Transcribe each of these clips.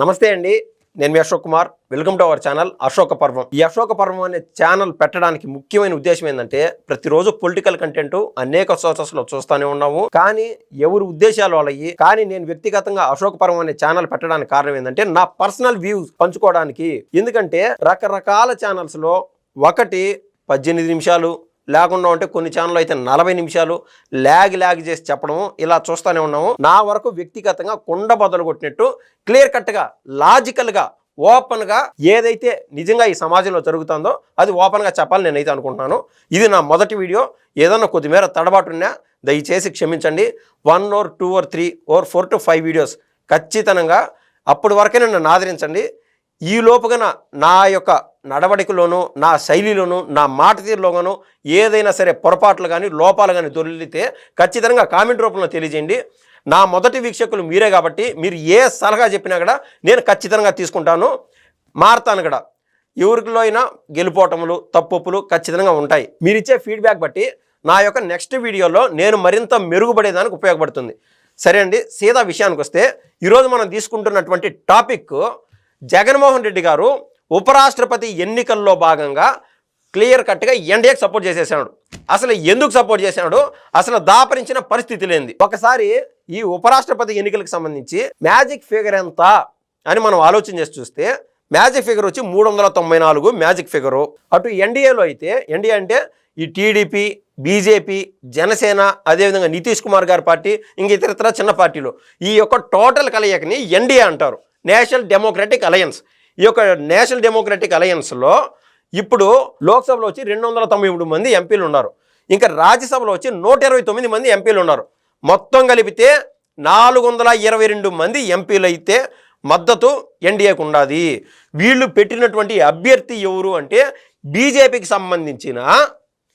నమస్తే అండి. నేను మీ Ashok Kumar. Welcome to our channel Ashoka Parvam. ఈ అశోక పర్వం అనే ఛానల్ పెట్టడానికి ముఖ్యమైన ఉద్దేశం ఏంటంటే ప్రతిరోజు పొలిటికల్ కంటెంట్ అనేక సోర్సెస్లో చూస్తూనే ఉన్నాము. కానీ ఎవరి ఉద్దేశాలు వాళ్ళయి కానీ నేను వ్యక్తిగతంగా అశోక పర్వం అనే ఛానల్ పెట్టడానికి కారణం ఏంటంటే నా పర్సనల్ వ్యూస్ పంచుకోవడానికి. ఎందుకంటే రకరకాల ఛానల్స్లో ఒకటి పద్దెనిమిది నిమిషాలు లేకుండా ఉంటే కొన్ని ఛానల్ అయితే నలభై నిమిషాలు ల్యాగ్ ల్యాగ్ చేసి చెప్పడం ఇలా చూస్తూనే ఉన్నాము. నా వరకు వ్యక్తిగతంగా కుండ బదులు కొట్టినట్టు క్లియర్ కట్గా లాజికల్గా ఓపెన్గా ఏదైతే నిజంగా ఈ సమాజంలో జరుగుతుందో అది ఓపెన్గా చెప్పాలి నేనైతే అనుకుంటున్నాను. ఇది నా మొదటి వీడియో. ఏదన్నా కొద్దిమేర తడబాటున్నా దయచేసి క్షమించండి. One or two or three or four to five videos ఖచ్చితంగా అప్పటి వరకే నన్ను ఆదరించండి. ఈ లోపుగా నా యొక్క నడవడికలోనూ నా శైలిలోనూ నా మాట తీరులోనూ ఏదైనా సరే పొరపాట్లు కానీ లోపాలు కానీ దొరికితే ఖచ్చితంగా కామెంట్ రూపంలో తెలియజేయండి. నా మొదటి వీక్షకులు మీరే కాబట్టి మీరు ఏ సలహా చెప్పినా కూడా నేను ఖచ్చితంగా తీసుకుంటాను. మారుతాను కూడా. ఎవరిలో అయినా గెలుపోటములు తప్పులు ఖచ్చితంగా ఉంటాయి. మీరు ఇచ్చే ఫీడ్బ్యాక్ బట్టి నా యొక్క నెక్స్ట్ వీడియోలో నేను మరింత మెరుగుపడేదానికి ఉపయోగపడుతుంది. సరే అండి సీదా విషయానికి వస్తే ఈరోజు మనం తీసుకుంటున్నటువంటి టాపిక్ జగన్మోహన్ రెడ్డి గారు ఉపరాష్ట్రపతి ఎన్నికల్లో భాగంగా క్లియర్ కట్గా ఎన్డీఏకి సపోర్ట్ చేసేసాడు. అసలు ఎందుకు సపోర్ట్ చేశాడు? అసలు దాపరించిన పరిస్థితి లేనిది. ఒకసారి ఈ ఉపరాష్ట్రపతి ఎన్నికలకు సంబంధించి మ్యాజిక్ ఫిగర్ ఎంత అని మనం ఆలోచన చేసి చూస్తే మ్యాజిక్ ఫిగర్ వచ్చి మూడు వందల తొంభై నాలుగు మ్యాజిక్ ఫిగరు. అటు ఎన్డీఏలో అయితే ఎన్డీఏ అంటే ఈ టీడీపీ బీజేపీ జనసేన అదేవిధంగా నితీష్ కుమార్ గారి పార్టీ ఇంక ఇతరత్ర చిన్న పార్టీలు. ఈ యొక్క టోటల్ కలయికని ఎన్డీఏ అంటారు. National democratic alliance. ఈ యొక్క నేషనల్ డెమోక్రటిక్ అలయన్స్లో ఇప్పుడు లోక్సభలో వచ్చి రెండు వందల తొంభై మూడు మంది ఎంపీలు ఉన్నారు. ఇంకా రాజ్యసభలో వచ్చి నూట ఇరవై తొమ్మిది మంది ఎంపీలు ఉన్నారు. మొత్తం కలిపితే నాలుగు వందల ఇరవై రెండు మంది ఎంపీలు అయితే మద్దతు ఎన్డీఏకు ఉండాది వీళ్ళు పెట్టినటువంటి అభ్యర్థి ఎవరు అంటే బీజేపీకి సంబంధించిన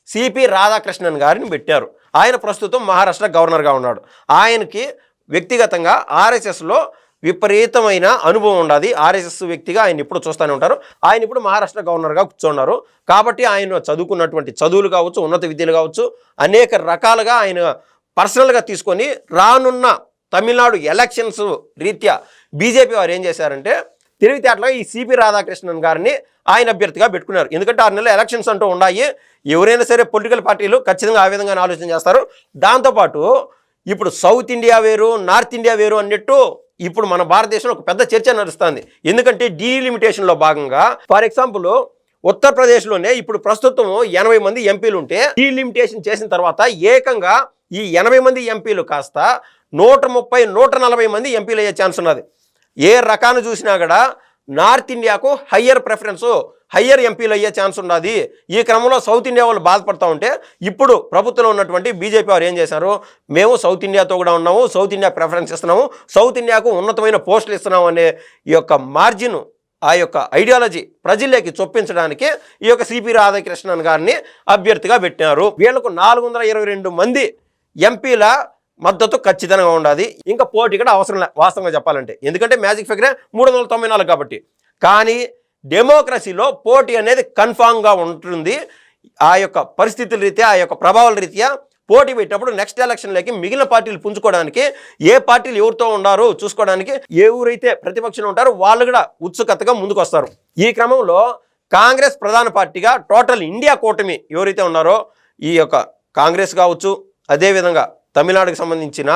సిపి రాధాకృష్ణన్ గారిని పెట్టారు. ఆయన ప్రస్తుతం మహారాష్ట్ర గవర్నర్గా ఉన్నాడు. ఆయనకి వ్యక్తిగతంగా ఆర్ఎస్ఎస్లో విపరీతమైన అనుభవం ఉండాలి. ఆర్ఎస్ఎస్ వ్యక్తిగా ఆయన ఇప్పుడు చూస్తూనే ఉంటారు. ఆయన ఇప్పుడు మహారాష్ట్ర గవర్నర్గా కూర్చున్నారు. కాబట్టి ఆయన చదువుకున్నటువంటి చదువులు కావచ్చు ఉన్నత విద్యలు కావచ్చు అనేక రకాలుగా ఆయన పర్సనల్గా తీసుకొని రానున్న తమిళనాడు ఎలక్షన్స్ రీత్యా బీజేపీ వారు ఏం చేశారంటే తెలివితేటలుగా ఈ సిపి రాధాకృష్ణన్ గారిని ఆయన అభ్యర్థిగా పెట్టుకున్నారు. ఎందుకంటే ఆరు నెలలు ఎలక్షన్స్ అంటూ ఉన్నాయి ఎవరైనా సరే పొలిటికల్ పార్టీలు ఖచ్చితంగా ఆ విధంగానే ఆలోచన చేస్తారు. దాంతోపాటు ఇప్పుడు సౌత్ ఇండియా వేరు నార్త్ ఇండియా వేరు అన్నట్టు ఇప్పుడు మన భారతదేశంలో ఒక పెద్ద చర్చ నడుస్తుంది. ఎందుకంటే డీలిమిటేషన్లో భాగంగా ఫర్ ఎగ్జాంపుల్ ఉత్తరప్రదేశ్లోనే ఇప్పుడు ప్రస్తుతం ఎనభై మంది ఎంపీలు ఉంటే డీలిమిటేషన్ చేసిన తర్వాత ఏకంగా ఈ ఎనభై మంది ఎంపీలు కాస్త నూట ముప్పై నూట నలభై మంది ఎంపీలు అయ్యే ఛాన్స్ ఉన్నది. ఏ రకాన్ని చూసినా కూడా నార్త్ ఇండియాకు హయ్యర్ ప్రిఫరెన్సు హయ్యర్ ఎంపీలు అయ్యే ఛాన్స్ ఉన్నది ఈ క్రమంలో సౌత్ ఇండియా వాళ్ళు బాధపడతా ఉంటే ఇప్పుడు ప్రభుత్వంలో ఉన్నటువంటి బీజేపీ వారు ఏం చేశారు? మేము సౌత్ ఇండియాతో కూడా ఉన్నాము సౌత్ ఇండియా ప్రిఫరెన్స్ ఇస్తున్నాము సౌత్ ఇండియాకు ఉన్నతమైన పోస్టులు ఇస్తున్నాము అనే ఈ యొక్క మార్జిన్ ఆ యొక్క ఐడియాలజీ ప్రజల్లోకి చొప్పించడానికి ఈ యొక్క సిపి రాధాకృష్ణన్ గారిని అభ్యర్థిగా పెట్టినారు. వీళ్ళకు నాలుగు వందల ఇరవై రెండు మంది ఎంపీల మద్దతు ఖచ్చితంగా ఉండాలి ఇంకా పోటీ కూడా అవసరం లే వాస్తవంగా చెప్పాలంటే. ఎందుకంటే మ్యాజిక్ ఫిగరే మూడు వందల తొంభై నాలుగు కాబట్టి. కానీ డెమోక్రసీలో పోటీ అనేది కన్ఫామ్గా ఉంటుంది. ఆ యొక్క పరిస్థితుల రీత్యా ఆ యొక్క ప్రభావాల రీత్యా పోటీ పెట్టినప్పుడు నెక్స్ట్ ఎలక్షన్లోకి మిగిలిన పార్టీలు పుంజుకోవడానికి ఏ పార్టీలు ఎవరితో ఉన్నారు చూసుకోవడానికి ఎవరైతే ప్రతిపక్షంలో ఉంటారో వాళ్ళు కూడా ఉత్సుకతగా ముందుకు వస్తారు ఈ క్రమంలో కాంగ్రెస్ ప్రధాన పార్టీగా టోటల్ ఇండియా కూటమి ఎవరైతే ఉన్నారో ఈ యొక్క కాంగ్రెస్ కావచ్చు అదేవిధంగా తమిళనాడుకి సంబంధించిన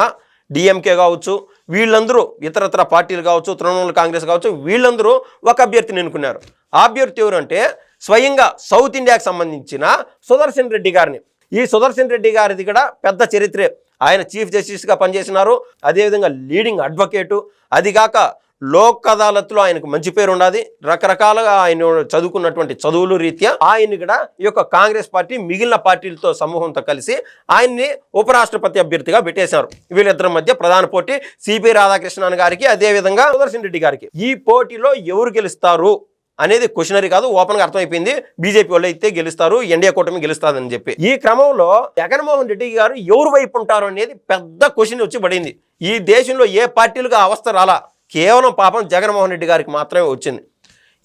డిఎంకే కావచ్చు వీళ్ళందరూ ఇతరతర పార్టీలు కావచ్చు తృణమూల కాంగ్రెస్ కావచ్చు వీళ్ళందరూ ఒక అభ్యర్థిని ఎన్నుకున్నారు. ఆ అభ్యర్థి ఎవరంటే స్వయంగా సౌత్ ఇండియాకి సంబంధించిన సుదర్శన్ రెడ్డి గారిని. ఈ సుదర్శన్ రెడ్డి గారిది కూడా పెద్ద చరిత్రే. ఆయన చీఫ్ జస్టిస్గా పనిచేసినారు. అదేవిధంగా లీడింగ్ అడ్వకేటు. అదిగాక లోక్ అదాలత్లో ఆయనకు మంచి పేరు ఉన్నది రకరకాలుగా ఆయన చదువుకున్నటువంటి చదువులు రీత్యా ఆయన్ని కూడా ఈ యొక్క కాంగ్రెస్ పార్టీ మిగిలిన పార్టీలతో సమూహంతో కలిసి ఆయన్ని ఉపరాష్ట్రపతి అభ్యర్థిగా పెట్టేశారు. వీళ్ళిద్దరి మధ్య ప్రధాన పోటీ సిపి రాధాకృష్ణన్ గారికి అదేవిధంగా సుదర్శన్ రెడ్డి గారికి. ఈ పోటీలో ఎవరు గెలుస్తారు అనేది క్వశ్చనరీ కాదు ఓపెన్గా అర్థమైపోయింది. బీజేపీ వాళ్ళు అయితే గెలుస్తారు ఎన్డీఏ కూటమి గెలుస్తారని చెప్పి. ఈ క్రమంలో జగన్మోహన్ రెడ్డి గారు ఎవరు వైపు ఉంటారు అనేది పెద్ద క్వశ్చన్ వచ్చి పడింది. ఈ దేశంలో ఏ పార్టీలుగా అవస్థ రాలా? కేవలం పాపం జగన్మోహన్ రెడ్డి గారికి మాత్రమే వచ్చింది.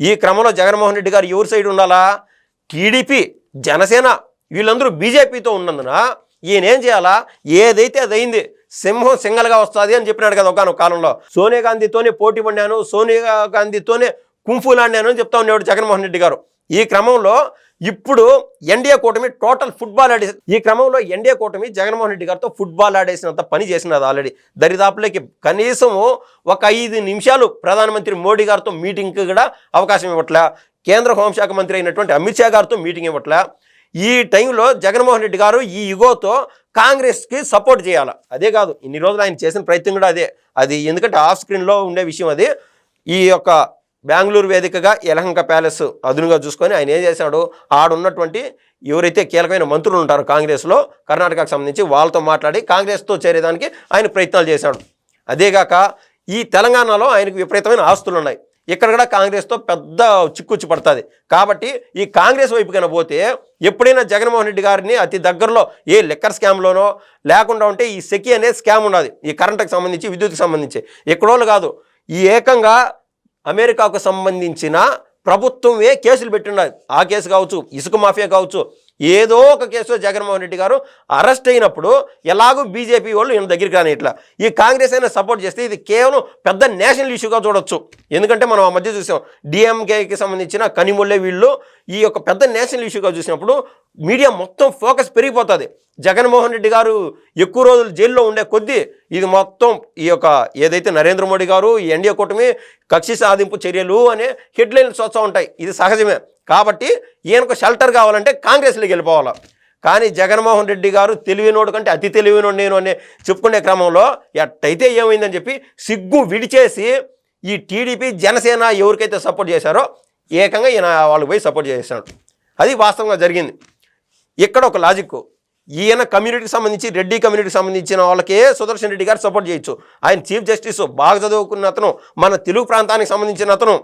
ఈ క్రమంలో జగన్మోహన్ రెడ్డి గారు ఎవరి సైడ్ ఉండాలా? టీడీపీ జనసేన వీళ్ళందరూ బీజేపీతో ఉన్నందున ఈయన ఏం చేయాలా? ఏదైతే అది అయింది సింహం సింగల్గా వస్తుంది అని చెప్పినాడు కదా ఒకనొక కాలంలో. సోనియా గాంధీతోనే పోటీ పడినాను సోనియా గాంధీతోనే కుంఫులాడినాను అని చెప్తా ఉండేవాడు జగన్మోహన్ రెడ్డి గారు. ఈ క్రమంలో ఇప్పుడు ఎన్డీఏ కూటమి టోటల్ ఫుట్బాల్ ఆడేసి ఈ క్రమంలో ఎన్డీఏ కూటమి జగన్మోహన్ రెడ్డి గారితో ఫుట్బాల్ ఆడేసినంత పని చేసినది ఆల్రెడీ. దరిదాపులకి కనీసం ఒక ఐదు నిమిషాలు ప్రధానమంత్రి మోడీ గారితో మీటింగ్కి కూడా అవకాశం ఇవ్వట్లే. కేంద్ర హోంశాఖ మంత్రి అయినటువంటి అమిత్ షా గారితో మీటింగ్ ఇవ్వట్లే. ఈ టైంలో జగన్మోహన్ రెడ్డి గారు ఈ ఇగోతో కాంగ్రెస్కి సపోర్ట్ చేయాలి? అదే కాదు ఇన్ని రోజులు ఆయన చేసిన ప్రయత్నం కూడా అదే. అది ఎందుకంటే ఆఫ్ స్క్రీన్లో ఉండే విషయం అది. ఈ యొక్క బెంగళూరు వేదికగా యలహంక ప్యాలెస్ అదునుగా చూసుకొని ఆయన ఏం చేశాడు? ఆడున్నటువంటి ఎవరైతే కీలకమైన మంత్రులు ఉంటారో కాంగ్రెస్లో కర్ణాటకకు సంబంధించి వాళ్ళతో మాట్లాడి కాంగ్రెస్తో చేరేదానికి ఆయన ప్రయత్నాలు చేశాడు. అదేగాక ఈ తెలంగాణలో ఆయనకు విపరీతమైన ఆస్తులు ఉన్నాయి. ఇక్కడ కూడా కాంగ్రెస్తో పెద్ద చిక్కుచ్చి పడుతుంది. కాబట్టి ఈ కాంగ్రెస్ వైపుకైనా పోతే ఎప్పుడైనా జగన్మోహన్ రెడ్డి గారిని అతి దగ్గరలో ఏ లిక్కర్ స్కామ్లోనో లేకుండా ఉంటే ఈ సెకి అనే స్కామ్ ఉన్నది. ఈ కరెంటుకి సంబంధించి విద్యుత్కి సంబంధించి. ఎక్కడోళ్ళు కాదు. ఈ ఏకంగా అమెరికాకు సంబంధించిన ప్రభుత్వమే కేసులు పెట్టిన్నది ఆ కేసు కావచ్చు ఇసుక మాఫియా కావచ్చు ఏదో ఒక కేసులో జగన్మోహన్ రెడ్డి గారు అరెస్ట్ అయినప్పుడు ఎలాగో బీజేపీ వాళ్ళు ఈయన దగ్గరికి రాని ఇట్లా. ఈ కాంగ్రెస్ అయినా సపోర్ట్ చేస్తే ఇది కేవలం పెద్ద నేషనల్ ఇష్యూగా చూడొచ్చు. ఎందుకంటే మనం ఆ మధ్య చూసాం డిఎంకేకి సంబంధించిన కనిమొల్లే వీళ్ళు ఈ యొక్క పెద్ద నేషనల్ ఇష్యూగా చూసినప్పుడు మీడియా మొత్తం ఫోకస్ పెరిగిపోతుంది. జగన్మోహన్ రెడ్డి గారు ఎక్కువ రోజులు జైల్లో ఉండే కొద్దీ ఇది మొత్తం ఈ యొక్క ఏదైతే నరేంద్ర మోడీ గారు ఈ ఎన్డీఏ కూటమి కక్షి సాధింపు చర్యలు అనే హెడ్లైన్స్ వస్తూ ఉంటాయి. ఇది సహజమే. కాబట్టి ఈయనకు షెల్టర్ కావాలంటే కాంగ్రెస్లోకి వెళ్ళిపోవాలి. కానీ జగన్మోహన్ రెడ్డి గారు తెలివినోడు కంటే అతి తెలివినోడు నేను అనే చెప్పుకునే క్రమంలో ఎట్టయితే ఏమైందని చెప్పి సిగ్గు విడిచేసి ఈ టీడీపీ జనసేన ఎవరికైతే సపోర్ట్ చేశారో ఏకంగా ఈయన వాళ్ళకి పోయి సపోర్ట్ చేశాడు. అది వాస్తవంగా జరిగింది. ఇక్కడ ఒక లాజిక్. ఈయన కమ్యూనిటీకి సంబంధించి రెడ్డి కమ్యూనిటీకి సంబంధించిన వాళ్ళకే సుదర్శన్ రెడ్డి గారు సపోర్ట్ చేయొచ్చు. ఆయన చీఫ్ జస్టిస్ బాగా చదువుకున్న అతను మన తెలుగు ప్రాంతానికి సంబంధించిన అతను.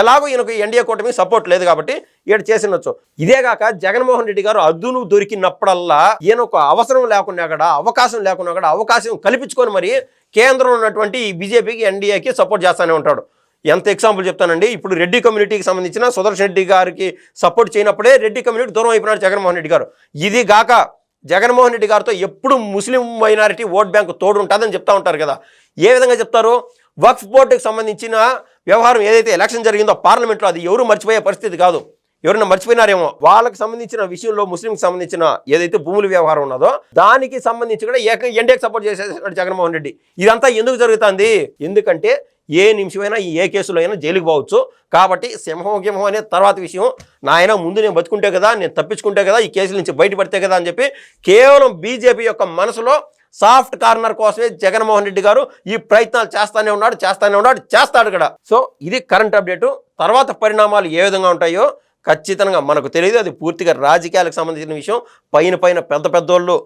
ఎలాగో ఈయనకు ఎన్డీఏ కూటమి సపోర్ట్ లేదు కాబట్టి ఈయన చేసినొచ్చు ఇదేగాక జగన్మోహన్ రెడ్డి గారు అద్దును దొరికినప్పుడల్లా ఈయన ఒక అవసరం లేకుండా కూడా అవకాశం లేకుండా కూడా అవకాశం కల్పించుకొని మరి కేంద్రంలో ఉన్నటువంటి ఈ బీజేపీకి ఎన్డీఏకి సపోర్ట్ చేస్తూనే ఉంటాడు. ఎంత ఎగ్జాంపుల్ చెప్తానండి? ఇప్పుడు రెడ్డి కమ్యూనిటీకి సంబంధించిన సుదర్శన్ రెడ్డి గారికి సపోర్ట్ చేయనప్పుడే రెడ్డి కమ్యూనిటీ దూరం అయిపోయినాడు జగన్మోహన్ రెడ్డి గారు. ఇది గాక జగన్మోహన్ రెడ్డి గారితో ఎప్పుడు ముస్లిం మైనారిటీ ఓట్ బ్యాంకు తోడు ఉంటుందని చెప్తా ఉంటారు కదా. ఏ విధంగా చెప్తారు? వక్ఫ్ బోర్డుకి సంబంధించిన వ్యవహారం ఏదైతే ఎలక్షన్ జరిగిందో పార్లమెంట్లో అది ఎవరు మర్చిపోయే పరిస్థితి కాదు. ఎవరైనా మర్చిపోయినారేమో? వాళ్ళకి సంబంధించిన విషయంలో ముస్లింకి సంబంధించిన ఏదైతే భూముల వ్యవహారం ఉన్నదో దానికి సంబంధించి కూడా ఏక ఎన్డీఏకి సపోర్ట్ చేసేసాడు జగన్మోహన్ రెడ్డి. ఇదంతా ఎందుకు జరుగుతుంది? ఎందుకంటే ఏ నిమిషమైనా ఈ ఏ కేసులో అయినా జైలుకి పోవచ్చు. కాబట్టి సింహం గింహం అనే తర్వాత విషయం నాయన ముందు నేను బతుకుంటే కదా నేను తప్పించుకుంటే కదా ఈ కేసుల నుంచి బయటపడితే కదా అని చెప్పి కేవలం బీజేపీ యొక్క మనసులో సాఫ్ట్ కార్నర్ కోసమే జగన్మోహన్ రెడ్డి గారు ఈ ప్రయత్నాలు చేస్తానే ఉన్నాడు చేస్తానే ఉన్నాడు చేస్తాడు కూడా సో ఇది కరెంట్ అప్డేటు. తర్వాత పరిణామాలు ఏ విధంగా ఉంటాయో ఖచ్చితంగా మనకు తెలియదు. అది పూర్తిగా రాజకీయాలకు సంబంధించిన విషయం. పైన పైన పెద్ద పెద్దోళ్ళు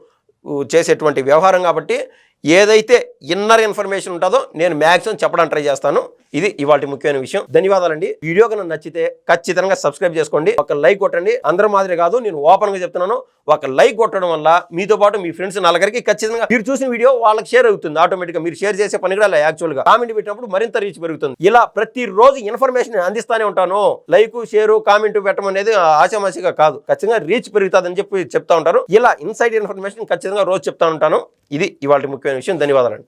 చేసేటువంటి వ్యవహారం కాబట్టి ఏదైతే ఇన్నర్ ఇన్ఫర్మేషన్ ఉంటుందో నేను మ్యాక్సిమం చెప్పడానికి ట్రై చేస్తాను. ఇది ఇవాళ ముఖ్యమైన విషయం. ధన్యవాదాలండి. వీడియో కనుక నచ్చితే ఖచ్చితంగా సబ్స్క్రైబ్ చేసుకోండి. ఒక లైక్ కొట్టండి. అందరి మాదిరి కాదు నేను ఓపెన్గా చెప్తున్నాను. ఒక లైక్ కొట్టడం వల్ల మీతో పాటు మీ ఫ్రెండ్స్ నలుగురికి ఖచ్చితంగా మీరు చూసిన వీడియో వాళ్ళకి షేర్ అవుతుంది. ఆటోమేటిక్గా మీరు షేర్ చేసే పని కూడా యాక్చువల్గా. కామెంట్ పెట్టినప్పుడు మరింత రీచ్ పెరుగుతుంది. ఇలా ప్రతిరోజు ఇన్ఫర్మేషన్ అందిస్తానే ఉంటాను. లైక్ షేర్ కామెంట్ పెట్టడం అనేది ఆశామాషిగా కాదు. ఖచ్చితంగా రీచ్ పెరుగుతుందని చెప్పి చెప్తా ఉంటారు. ఇలా ఇన్సైడ్ ఇన్ఫర్మేషన్ ఖచ్చితంగా రోజు చెప్తా ఉంటాను. ఇది ఇవాళ ముఖ్యమైన విషయం ధన్యవాదాలు